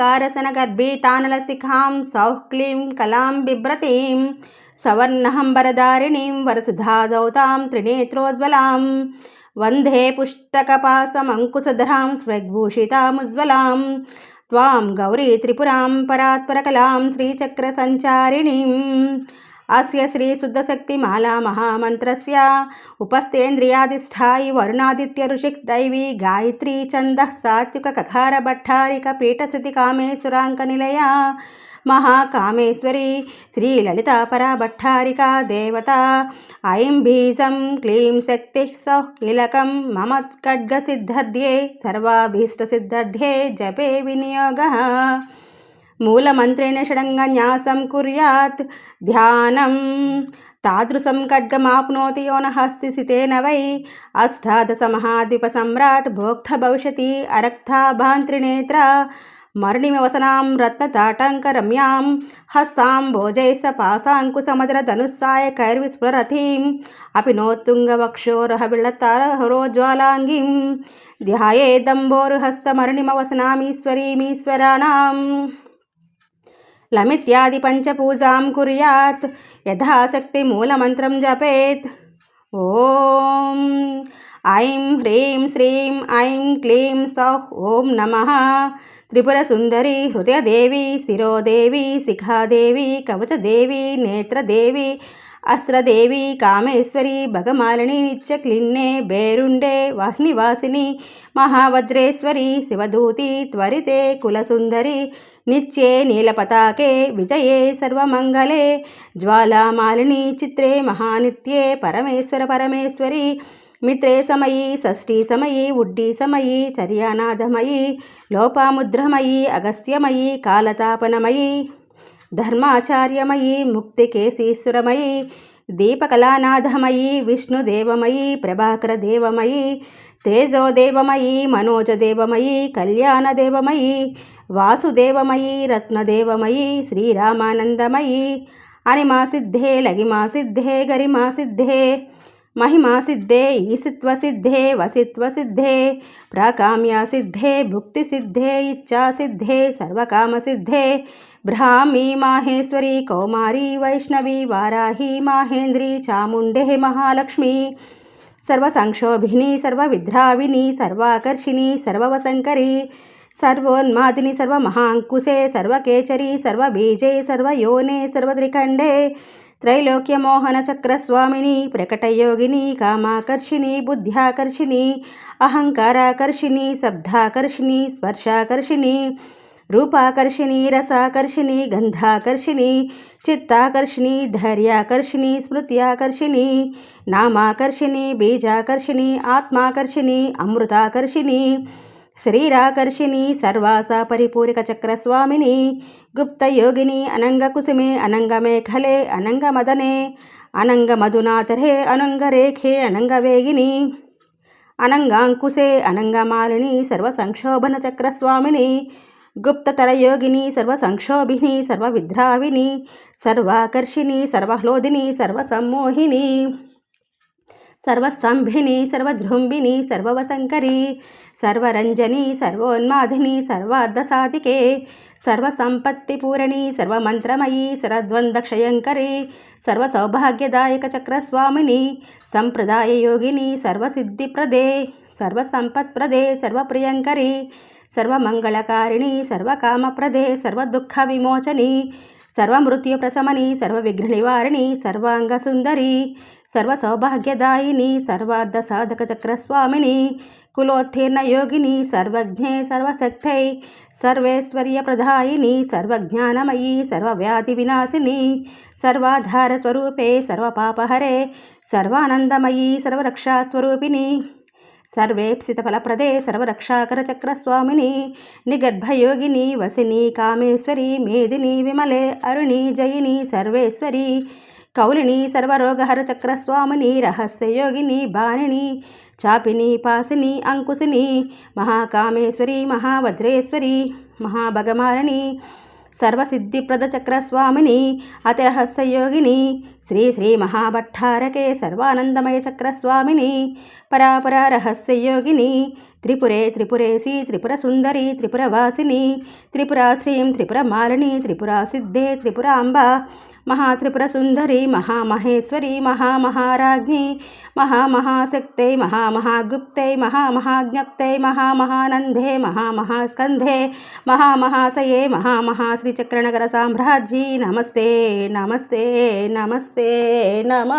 कारसनगर्भितानलसिखां सौः क्लीं कलां बिभ्रतीं सवर्णहम्बरधारिणीं वरसुधादौतां त्रिनेत्रोज्ज्वलां वन्दे पुस्तकपासमङ्कुशधरां स्वग्भूषितामुज्ज्वलां त्वां गौरी त्रिपुरां परात्परकलां श्रीचक्रसञ्चारिणीम् అస్య శ్రీ శుద్ధశక్తి మాలా మహామంత్రస్య ఉపస్థేంద్రియాధిష్టాయి వరుణాదిత్య ఋషిక్ దైవీ గాయత్రీ చంద సాత్విక కఖార భట్టారిక పీఠస్థితి కామేశ్వరాంక నిలయ మహాకామేశ్వరి శ్రీలలిత పరాభట్టారికా దేవత ఐం బీజం క్లీం శక్తి సౌ కీలకం మమ ఖడ్గసిద్ధర్ధ్యే సర్వాభీష్టసిద్ధర్ధ్యే జపే వినియోగ మూలమంత్రేణ షడంగ న్యాసం కుర్యాత్. ధ్యానం. తాదృశం ఖడ్గమాప్నోతి యోన హస్తి సితేన వై. అష్టాదశమహాద్విప సమ్రాట్ భోక్త భవిష్యతి అరక్తాభాంత్రినేత్ర మరణిమవసనాం రత్నతాటంకరమ్యాం హస్తాం భోజై స పాసాంకుశమదన ధనుస్సాయ కైర్విస్ఫురథీం అపి నోత్తుంగవక్షోరహవిళతారహరోజ్వాలాంగిం ధ్యాయే దంబోరుహస్తమరణిమవసనామీశ్వరీమీశ్వరాణం లమిత్యాది పంచపూజాం కుర్యాత్. యథాశక్తి మూలమంత్రం జపేత్. ఓం ఐం హ్రీం శ్రీం ఐం క్లీం సౌః ఓం నమ. త్రిపురసుందరి హృదయదేవి శిరోదేవి శిఖాదేవి కవచదేవి నేత్రదేవి అస్త్రదేవి కామేశ్వరి భగమాలిని నిత్యక్లిన్నే బేరుండే వాహినివాసిని మహావజ్రేశ్వరి శివదూతి త్వరితే కులసుందరి నిత్యే నీలపతాకే విజయే సర్వమంగళే. జ్వాలామాలిని చిత్రే మహానిత్యే పరమేశ్వర పరమేశ్వరి. మిత్రే సమయీ షష్ఠీ సమయీ ఉడ్డీ సమయీ చర్యానాథమయీ లోపాముద్రమయీ అగస్త్యమయీ కాలతాపనమయీ ధర్మాచార్యమయీ ముక్తికేశీశ్వరమయీ దీపకళానాథమయీ విష్ణుదేవమయీ ప్రభాకరదేవమయీ తేజోదేవమయీ మనోజదేవమయీ కళ్యాణదేవమయీ వాసుదేవమయీ రత్నదేవమయీ శ్రీరామానందమయీ అనిమా సిద్ధే లగిమా సిద్ధే గరిమా సిద్ధే महिमा सिद्धे ईसित्व सिद्धे वसित्व सिद्धे प्राकाम्या सिद्धे भुक्ति सिद्धे इच्छा सिद्धे सर्वकाम सिद्धे ब्राह्मी माहेश्वरी कौमारी वैष्णवी वाराही माहेन्द्री चामुण्डे महालक्ष्मी सर्वसंक्षोभिनी सर्वविद्राविनी सर्वाकर्षिणी సర్వోన్మాదిని సర్వమహాంకుశే సర్వకేచరీ సర్వబీజే సర్వయోనే సర్వత్రిఖండే. త్రైలోక్యమోహన చక్రస్వామిని ప్రకటయోగిని కామాకర్షిణి బుద్ధ్యాకర్షిణి అహంకారాకర్షిణి శబ్దాకర్షిణి స్పర్శాకర్షిణి రూపాకర్షిణి రసాకర్షిణి గంధాకర్షిణి చిత్తాకర్షిణి ధైర్యాకర్షిణి స్మృత్యాకర్షిణి నామాకర్షిణి బీజాకర్షిణి ఆత్మాకర్షిణి అమృతాకర్షిణి శరీరాకర్షిణి సర్వాస పరిపూరిక చక్రస్వామిని గుప్తయోగిని అనంగకుసుమే అనంగమేఖలే అనంగమదనే అనంగమధునాథరే అనంగరేఖే అనంగవేగిని అనంగాంకుశే అనంగమాలిని సర్వసంక్షోభన చక్రస్వామిని గుప్తతరయోగిని సర్వసంక్షోభిని సర్వవిద్రావిని సర్వాకర్షిణి సర్వహ్లోదిని సర్వసమ్మోహిని సర్వస్తంభిని సర్వజృంభిని సర్వవశంకరి సర్వరంజని సర్వోన్మాధిని సర్వార్ధసాధికే సర్వసంపత్తిపూరణి సర్వమంత్రమయీ సరద్వందక్షయంకరి సర్వసౌభాగ్యదాయక చక్రస్వామిని సంప్రదాయ యోగిని సర్వసిద్ధిప్రదే సర్వసంపత్ప్రదే సర్వప్రియంకరి సర్వమంగళకారిణి సర్వకామప్రదే సర్వదుఃఖ విమోచని సర్వమృత్యుప్రశమని సర్వవిఘ్ననివారిణి సర్వాంగసుందరి సర్వసౌభాగ్యదాయిని సర్వార్ధసాధక చక్రస్వామిని కులోత్తీర్ణ యోగిని సర్వజ్ఞే సర్వశక్తై సర్వేశ్వర్య ప్రధాయిని సర్వజ్ఞానమయీ సర్వవ్యాధి వినాశిని సర్వాధార స్వరూపే సర్వపాపహరే సర్వానందమయీ సర్వరక్షాస్వరూపిణి సర్వేప్సితఫలప్రదే సర్వరక్షాకర చక్రస్వామిని నిగర్భయోగిని వసిని కామేశ్వరి మేదిని విమలే అరుణి జయిని సర్వేశ్వరి కౌలిని సర్వరోగహర చక్రస్వామిని రహస్యయోగిని బాణిని చాపిని పాసిని అంకుశిని మహాకామేశ్వరి మహావజ్రేశ్వరి మహాభగమారిణి సర్వసిద్ధిప్రద చక్రస్వామిని అతిరహస్యయోగిని శ్రీ శ్రీ మహాభట్టారకే సర్వానందమయ చక్రస్వామిని పరాపర రహస్యయోగిని త్రిపురే త్రిపురేసి త్రిపుర సుందరి త్రిపురవాసిని త్రిపురాశ్రీం త్రిపురమాలిని త్రిపురా సిద్ధే త్రిపురాంబ మహాత్రిపుర సుందరి మహామహేశ్వరి మహామహారాజ్ఞి మహామహాశక్తై మహామహాగుప్తై మహామహాజ్ఞప్తై మహామహానందే మహామహాస్కంధే మహామహాశయే మహామహాశ్రీచక్రనగర సామ్రాజ్యీ. నమస్తే నమస్తే నమస్తే నమ.